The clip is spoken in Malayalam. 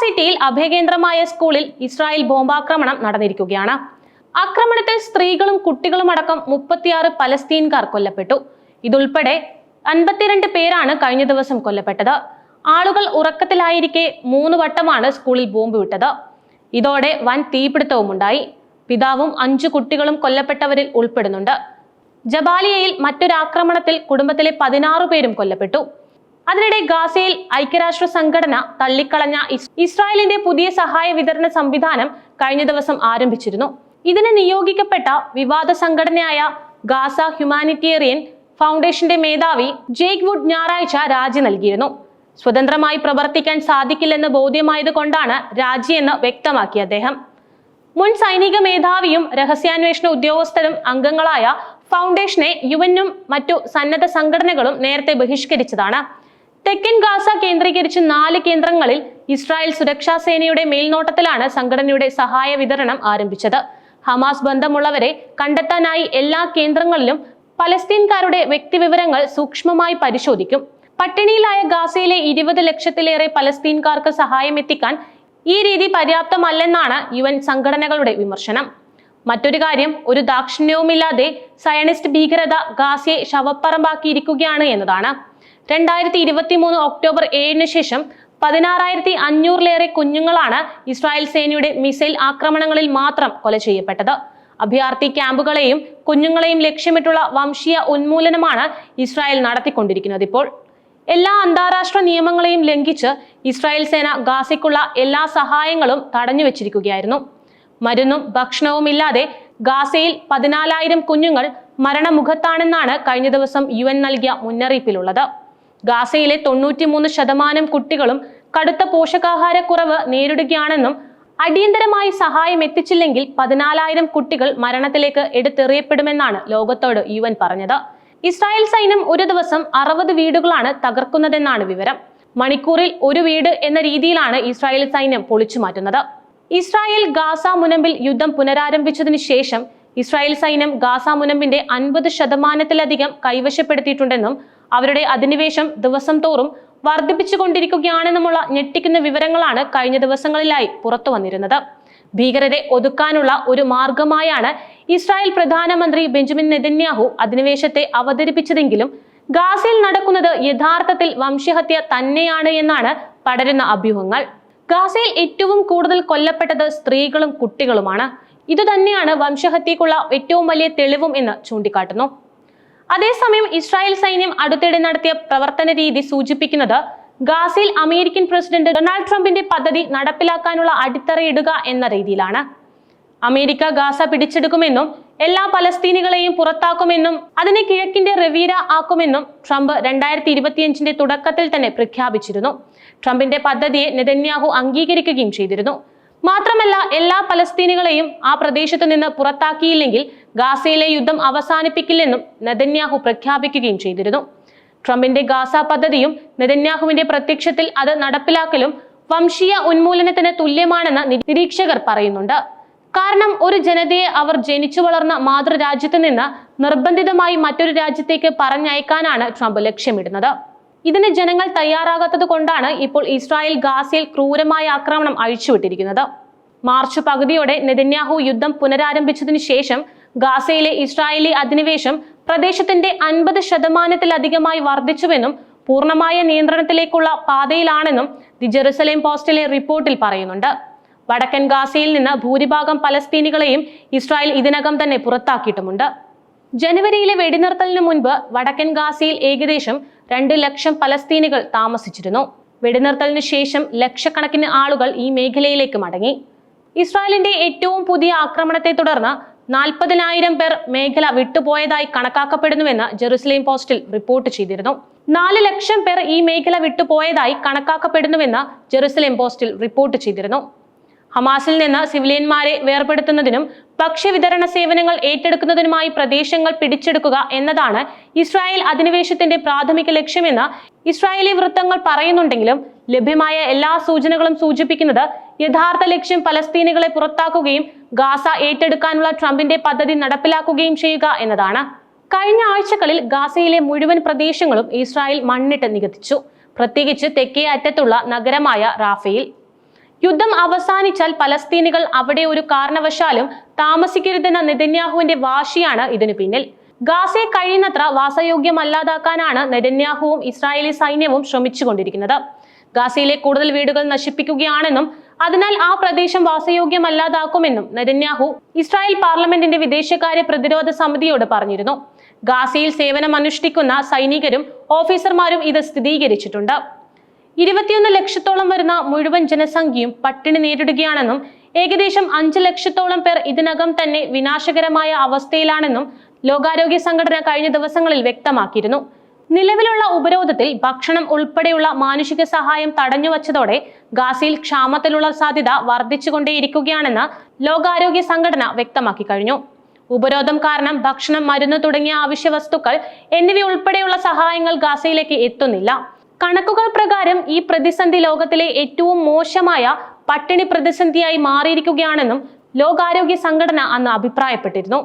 സിറ്റിയിൽ അഭയകേന്ദ്രമായ സ്കൂളിൽ ഇസ്രായേൽ ബോംബാക്രമണം നടന്നിരിക്കുകയാണ്. ആക്രമണത്തിൽ സ്ത്രീകളും കുട്ടികളും അടക്കം മുപ്പത്തിയാറ് പലസ്തീൻകാർ കൊല്ലപ്പെട്ടു. ഇതുൾപ്പെടെ അൻപത്തിരണ്ട് പേരാണ് കഴിഞ്ഞ ദിവസം കൊല്ലപ്പെട്ടത്. ആളുകൾ ഉറക്കത്തിലായിരിക്കെ മൂന്ന് വട്ടമാണ് സ്കൂളിൽ ബോംബ് വിട്ടത്. ഇതോടെ വൻ തീപിടുത്തവും ഉണ്ടായി പിതാവും അഞ്ചു കുട്ടികളും കൊല്ലപ്പെട്ടവരിൽ ഉൾപ്പെടുന്നുണ്ട്. ജബാലിയയിൽ മറ്റൊരു ആക്രമണത്തിൽ കുടുംബത്തിലെ പതിനാറ് പേരും കൊല്ലപ്പെട്ടു. അതിനിടെ ഗാസയിൽ ഐക്യരാഷ്ട്ര സംഘടന തള്ളിക്കളഞ്ഞ ഇസ്രായേലിന്റെ പുതിയ സഹായ വിതരണ സംവിധാനം കഴിഞ്ഞ ദിവസം ആരംഭിച്ചിരുന്നു. ഇതിന് നിയോഗിക്കപ്പെട്ട വിവാദ സംഘടനയായ ഗാസ ഹ്യൂമാനിറ്റേറിയൻ ഫൗണ്ടേഷന്റെ മേധാവി ജേക്ക് വുഡ് ഞായറാഴ്ച രാജി നൽകിയിരുന്നു. സ്വതന്ത്രമായി പ്രവർത്തിക്കാൻ സാധിക്കില്ലെന്ന് ബോധ്യമായത് കൊണ്ടാണ് രാജിയെന്ന് വ്യക്തമാക്കി അദ്ദേഹം. മുൻ സൈനിക മേധാവിയും രഹസ്യാന്വേഷണ ഉദ്യോഗസ്ഥരും അംഗങ്ങളായ ഫൗണ്ടേഷനെ യുവനും മറ്റു സന്നദ്ധ സംഘടനകളും നേരത്തെ ബഹിഷ്കരിച്ചതാണ്. തെക്കൻ ഗാസ കേന്ദ്രീകരിച്ച് നാല് കേന്ദ്രങ്ങളിൽ ഇസ്രായേൽ സുരക്ഷാ സേനയുടെ മേൽനോട്ടത്തിലാണ് സംഘടനയുടെ സഹായ വിതരണം ആരംഭിച്ചത്. ഹമാസ് ബന്ധമുള്ളവരെ കണ്ടെത്താനായി എല്ലാ കേന്ദ്രങ്ങളിലും പലസ്തീൻകാരുടെ വ്യക്തിവിവരങ്ങൾ സൂക്ഷ്മമായി പരിശോധിക്കും. പട്ടിണിയിലായ ഗാസയിലെ ഇരുപത് ലക്ഷത്തിലേറെ പലസ്തീൻകാർക്ക് സഹായം എത്തിക്കാൻ ഈ രീതി പര്യാപ്തമല്ലെന്നാണ് യു എൻ സംഘടനകളുടെ വിമർശനം. മറ്റൊരു കാര്യം ഒരു ദാക്ഷിണ്യവുമില്ലാതെ സയനിസ്റ്റ് ഭീകരത ഗാസയെ ശവപ്പറമ്പാക്കിയിരിക്കുകയാണ് എന്നതാണ്. രണ്ടായിരത്തി ഇരുപത്തി മൂന്ന് ഒക്ടോബർ ഏഴിന് ശേഷം പതിനാറായിരത്തി അഞ്ഞൂറിലേറെ കുഞ്ഞുങ്ങളാണ് ഇസ്രായേൽ സേനയുടെ മിസൈൽ ആക്രമണങ്ങളിൽ മാത്രം കൊല ചെയ്യപ്പെട്ടത്. അഭയാർത്ഥി ക്യാമ്പുകളെയും കുഞ്ഞുങ്ങളെയും ലക്ഷ്യമിട്ടുള്ള വംശീയ ഉന്മൂലനമാണ് ഇസ്രായേൽ നടത്തിക്കൊണ്ടിരിക്കുന്നത് ഇപ്പോൾ. എല്ലാ അന്താരാഷ്ട്ര നിയമങ്ങളെയും ലംഘിച്ച് ഇസ്രായേൽ സേന ഗാസയ്ക്കുള്ള എല്ലാ സഹായങ്ങളും തടഞ്ഞു വെച്ചിരിക്കുകയായിരുന്നു. മരുന്നും ഭക്ഷണവും ഇല്ലാതെ ഗാസയിൽ പതിനാലായിരം കുഞ്ഞുങ്ങൾ മരണമുഖത്താണെന്നാണ് കഴിഞ്ഞ ദിവസം യു നൽകിയ മുന്നറിയിപ്പിലുള്ളത്. ഗാസയിലെ തൊണ്ണൂറ്റിമൂന്ന് ശതമാനം കുട്ടികളും കടുത്ത പോഷകാഹാരക്കുറവ് നേരിടുകയാണെന്നും അടിയന്തരമായി സഹായം എത്തിച്ചില്ലെങ്കിൽ പതിനാലായിരം കുട്ടികൾ മരണത്തിലേക്ക് എടുത്തെറിയപ്പെടുമെന്നാണ് ലോകത്തോട് യു എൻ പറഞ്ഞത്. ഇസ്രായേൽ സൈന്യം ഒരു ദിവസം അറുപത് വീടുകളാണ് തകർക്കുന്നതെന്നാണ് വിവരം. മണിക്കൂറിൽ ഒരു വീട് എന്ന രീതിയിലാണ് ഇസ്രായേൽ സൈന്യം പൊളിച്ചു മാറ്റുന്നത്. ഇസ്രായേൽ ഗാസ മുനമ്പിൽ യുദ്ധം പുനരാരംഭിച്ചതിനു ശേഷം ഇസ്രായേൽ സൈന്യം ഗാസ മുനമ്പിന്റെ അൻപത് ശതമാനത്തിലധികം കൈവശപ്പെടുത്തിയിട്ടുണ്ടെന്നും അവരുടെ അധിനിവേശം ദിവസം തോറും വർദ്ധിപ്പിച്ചുകൊണ്ടിരിക്കുകയാണെന്നുമുള്ള ഞെട്ടിക്കുന്ന വിവരങ്ങളാണ് കഴിഞ്ഞ ദിവസങ്ങളിലായി പുറത്തു വന്നിരുന്നത്. ഭീകരരെ ഒതുക്കാനുള്ള ഒരു മാർഗമായാണ് ഇസ്രായേൽ പ്രധാനമന്ത്രി ബെഞ്ചമിൻ നെതന്യാഹു അധിനിവേശത്തെ അവതരിപ്പിച്ചതെങ്കിലും ഗാസയിൽ നടക്കുന്നത് യഥാർത്ഥത്തിൽ വംശഹത്യ തന്നെയാണ് എന്നാണ് പടരുന്ന അഭ്യൂഹങ്ങൾ. ഗാസയിൽ ഏറ്റവും കൂടുതൽ കൊല്ലപ്പെട്ടത് സ്ത്രീകളും കുട്ടികളുമാണ്. ഇതുതന്നെയാണ് വംശഹത്യക്കുള്ള ഏറ്റവും വലിയ തെളിവും എന്ന് ചൂണ്ടിക്കാട്ടുന്നു. അതേസമയം ഇസ്രായേൽ സൈന്യം അടുത്തിടെ നടത്തിയ പ്രവർത്തന രീതി സൂചിപ്പിക്കുന്നത് ഗാസയിൽ അമേരിക്കൻ പ്രസിഡന്റ് ഡൊണാൾഡ് ട്രംപിന്റെ പദ്ധതി നടപ്പിലാക്കാനുള്ള അടിത്തറയിടുക എന്ന രീതിയിലാണ്. അമേരിക്ക ഗാസ പിടിച്ചെടുക്കുമെന്നും എല്ലാ പലസ്തീനികളെയും പുറത്താക്കുമെന്നും അതിനെ കിഴക്കിന്റെ റിവീര ആക്കുമെന്നും ട്രംപ് രണ്ടായിരത്തി ഇരുപത്തിയഞ്ചിന്റെ തുടക്കത്തിൽ തന്നെ പ്രഖ്യാപിച്ചിരുന്നു. ട്രംപിന്റെ പദ്ധതിയെ നെതന്യാഹു അംഗീകരിക്കുകയും ചെയ്തിരുന്നു. മാത്രമല്ല എല്ലാ പലസ്തീനികളെയും ആ പ്രദേശത്ത് നിന്ന് പുറത്താക്കിയില്ലെങ്കിൽ ഗാസയിലെ യുദ്ധം അവസാനിപ്പിക്കില്ലെന്നും നെതന്യാഹു പ്രഖ്യാപിക്കുകയും ചെയ്തിരുന്നു. ട്രംപിന്റെ ഗാസ പദ്ധതിയും നെതന്യാഹുവിന്റെ പ്രത്യക്ഷത്തിൽ അത് നടപ്പിലാക്കലും വംശീയ ഉന്മൂലനത്തിന് തുല്യമാണെന്ന് നിരീക്ഷകർ പറയുന്നുണ്ട്. കാരണം ഒരു ജനതയെ അവർ ജനിച്ചു വളർന്ന മാതൃരാജ്യത്ത് നിന്ന് നിർബന്ധിതമായി മറ്റൊരു രാജ്യത്തേക്ക് പറഞ്ഞയക്കാനാണ് ട്രംപ് ലക്ഷ്യമിടുന്നത്. ഇതിന് ജനങ്ങൾ തയ്യാറാകാത്തത് കൊണ്ടാണ് ഇപ്പോൾ ഇസ്രായേൽ ഗാസയിൽ ക്രൂരമായ ആക്രമണം അഴിച്ചുവിട്ടിരിക്കുന്നത്. മാർച്ച് പകുതിയോടെ നെതന്യാഹു യുദ്ധം പുനരാരംഭിച്ചതിനു ശേഷം ഗാസയിലെ ഇസ്രായേലി അധിനിവേശം പ്രദേശത്തിന്റെ അൻപത് ശതമാനത്തിലധികമായി വർദ്ധിച്ചുവെന്നും പൂർണമായ നിയന്ത്രണത്തിലേക്കുള്ള പാതയിലാണെന്നും ദി ജെറുസലേം പോസ്റ്റിലെ റിപ്പോർട്ടിൽ പറയുന്നുണ്ട്. വടക്കൻ ഗാസയിൽ നിന്ന് ഭൂരിഭാഗം പലസ്തീനികളെയും ഇസ്രായേൽ ഇതിനകം തന്നെ പുറത്താക്കിയിട്ടുമുണ്ട്. ജനുവരിയിലെ വെടിനിർത്തലിന് മുൻപ് വടക്കൻ ഗാസയിൽ ഏകദേശം രണ്ട് ലക്ഷം പലസ്തീനികൾ താമസിച്ചിരുന്നു. വെടിനിർത്തലിന് ശേഷം ലക്ഷക്കണക്കിന് ആളുകൾ ഈ മേഖലയിലേക്ക് മടങ്ങി. ഇസ്രായേലിന്റെ ഏറ്റവും പുതിയ ആക്രമണത്തെ തുടർന്ന് നാൽപ്പതിനായിരം പേർ മേഖല വിട്ടുപോയതായി കണക്കാക്കപ്പെടുന്നുവെന്ന് ജെറുസലേം പോസ്റ്റിൽ റിപ്പോർട്ട് ചെയ്തിരുന്നു. നാല് ലക്ഷം പേർ ഈ മേഖല വിട്ടുപോയതായി കണക്കാക്കപ്പെടുന്നുവെന്ന് ജെറുസലേം പോസ്റ്റിൽ റിപ്പോർട്ട് ചെയ്തിരുന്നു. ഹമാസിൽ നിന്ന് സിവിലിയന്മാരെ വേർപെടുത്തുന്നതിനും ഭക്ഷ്യവിതരണ സേവനങ്ങൾ ഏറ്റെടുക്കുന്നതിനുമായി പ്രദേശങ്ങൾ പിടിച്ചെടുക്കുക എന്നതാണ് ഇസ്രായേൽ അധിനിവേശത്തിന്റെ പ്രാഥമിക ലക്ഷ്യമെന്ന് ഇസ്രായേലി വൃത്തങ്ങൾ പറയുന്നുണ്ടെങ്കിലും ലഭ്യമായ എല്ലാ സൂചനകളും സൂചിപ്പിക്കുന്നത് യഥാർത്ഥ ലക്ഷ്യം പലസ്തീനുകളെ പുറത്താക്കുകയും ഗാസ ഏറ്റെടുക്കാനുള്ള ട്രംപിന്റെ പദ്ധതി നടപ്പിലാക്കുകയും ചെയ്യുക എന്നതാണ്. കഴിഞ്ഞ ആഴ്ചകളിൽ ഗാസയിലെ മുഴുവൻ പ്രദേശങ്ങളും ഇസ്രായേൽ മണ്ണിട്ട് നികത്തിച്ചു. പ്രത്യേകിച്ച് തെക്കേ അറ്റത്തുള്ള നഗരമായ റാഫയിൽ. യുദ്ധം അവസാനിച്ചാൽ പലസ്തീനികൾ അവിടെ ഒരു കാരണവശാലും താമസിക്കരുതെന്ന നെതന്യാഹുവിന്റെ വാശിയാണ് ഇതിനു പിന്നിൽ. ഗാസയെ കഴിയുന്നത്ര വാസയോഗ്യമല്ലാതാക്കാനാണ് നെതന്യാഹുവും ഇസ്രായേലി സൈന്യവും ശ്രമിച്ചുകൊണ്ടിരിക്കുന്നത്. ഗാസയിലെ കൂടുതൽ വീടുകൾ നശിപ്പിക്കുകയാണെന്നും അതിനാൽ ആ പ്രദേശം വാസയോഗ്യമല്ലാതാക്കുമെന്നും നെതന്യാഹു ഇസ്രായേൽ പാർലമെന്റിന്റെ വിദേശകാര്യ പ്രതിരോധ സമിതിയോട് പറഞ്ഞിരുന്നു. ഗാസയിൽ സേവനം അനുഷ്ഠിക്കുന്ന സൈനികരും ഓഫീസർമാരും ഇത് സ്ഥിരീകരിച്ചിട്ടുണ്ട്. ഇരുപത്തിയൊന്ന് ലക്ഷത്തോളം വരുന്ന മുഴുവൻ ജനസംഖ്യയും പട്ടിണി നേരിടുകയാണെന്നും ഏകദേശം അഞ്ച് ലക്ഷത്തോളം പേർ ഇതിനകം തന്നെ വിനാശകരമായ അവസ്ഥയിലാണെന്നും ലോകാരോഗ്യ സംഘടന കഴിഞ്ഞ ദിവസങ്ങളിൽ വ്യക്തമാക്കിയിരുന്നു. നിലവിലുള്ള ഉപരോധത്തിൽ ഭക്ഷണം ഉൾപ്പെടെയുള്ള മാനുഷിക സഹായം തടഞ്ഞു തടഞ്ഞുവച്ചതോടെ ഗാസയിൽ ക്ഷാമത്തിലുള്ള സാധ്യത വർദ്ധിച്ചുകൊണ്ടേയിരിക്കുകയാണെന്ന് ലോകാരോഗ്യ സംഘടന വ്യക്തമാക്കി കഴിഞ്ഞു. ഉപരോധം കാരണം ഭക്ഷണം മരുന്ന് തുടങ്ങിയ ആവശ്യ വസ്തുക്കൾ എന്നിവ ഉൾപ്പെടെയുള്ള സഹായങ്ങൾ ഗാസയിലേക്ക് എത്തുന്നില്ല. കണക്കുകൾ പ്രകാരം ഈ പ്രതിസന്ധി ലോകത്തിലെ ഏറ്റവും മോശമായ പട്ടിണി പ്രതിസന്ധിയായി മാറിയിരിക്കുകയാണെന്നും ലോകാരോഗ്യ സംഘടന അന്ന് അഭിപ്രായപ്പെട്ടിരുന്നു.